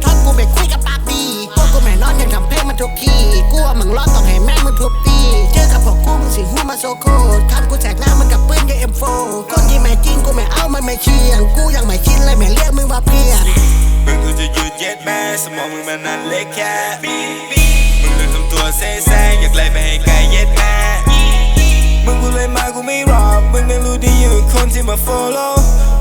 แกล้งชูดท็อปกูไม่คุยกับปากดีพวกกูไม่นอนยังทำเพลงมันทุกทีกูว่ามึงรอดต้องให้แม่มึงทุบตีเจอกับพวกกูมึงสิหูมาโซโคตรทำกูแจกหน้ามึงกับปืนยาเอ็มโฟคนที่ไม่จริงกูไม่เอามันไม่เชียงกูยังไม่ชินเลยไม่เรียกมึงว่าเพียนมึงกูจะหยุดเย็ดแม่สมองมึงมันนั่นเล็กแค่มึงเลยทำตัวเซ่แซ่อยากไล่ไปให้ไกลเย็ดแม่มึงกูเลยมากูไม่รอมึงไม่รู้ดีอยู่คนที่มา follow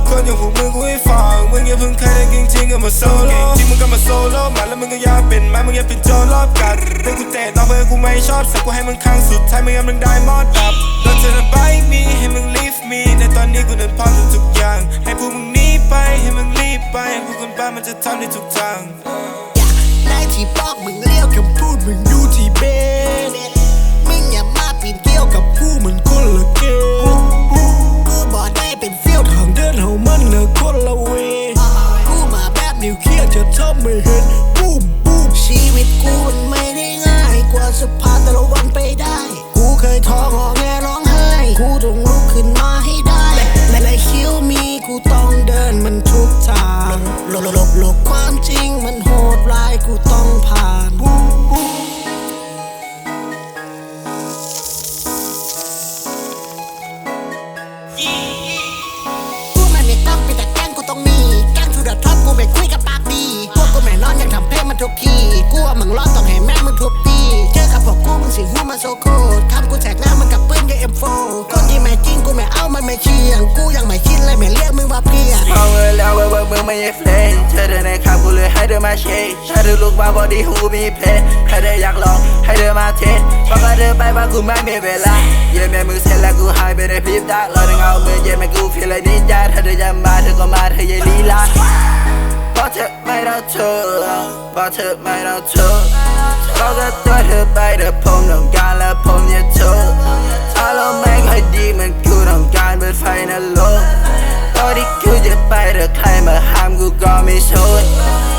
คนอย่างพวกมึงกูให้ฟังมึงอย่าเพิ่งใครได้จริงจริงๆก็มาโซโล่จริงมึงก็มาโซโล่มาแล้วมึงก็อยากเป็นมามึงอยากเป็นโจรรอบกัดเพื่อกูเตะต่อเพื่อนกูไม่ชอบสักกูให้มึงข้างสุดท้ายมึงกำลังได้มอดดับโดนเธอระบายมีให้มึง leave me ในตอนนี้กูนั้นพร้อมทุกอย่าง ให้พวกมึงหนีไปให้มึงรีบไปพวกคนบ้ามันจะทำได้ทุกทาง ต้องลุกขึ้นมาให้ได้และและคิวมีกูต้องเดินมันทุกทางหลบหลบหลบความจริงมันโหดร้ายกูต้องผ่านบูมบูมกูไม่มีกล้องมีแต่แกล้งกูตรงนี้แกล้งชูดท็อปกูไม่คุยกับ กูยังไม่ชินเลยไม่เรียกมึงว่าเพียนเอาเงินแล้วเว่ามึงไม่ใช่เพลงเธอเดินในขับกูเลยให้เธอมาเชคถ้าเธอลุกมาบอดี้หูมีเพลงถ้เธออยากลองให้เธอมาเทสบอกกับเธอไปว่ากูไม่มีเวลาเย็นแม่มึงเสร็จแล้วกูหายไปในพริบตาเราได้เงาเมื่อเย็นแม่กูฟีลเลยนินจาถ้าเธอจะมาเธอก็มาเธออย่าลีลาเพราะเธอไม่ต้องเธอเพราะเธอไม่ต้องเธอบอกกับตัวเธอไปเธอผมต้องการและผมอยากเธอ climb I'm good, có me sôi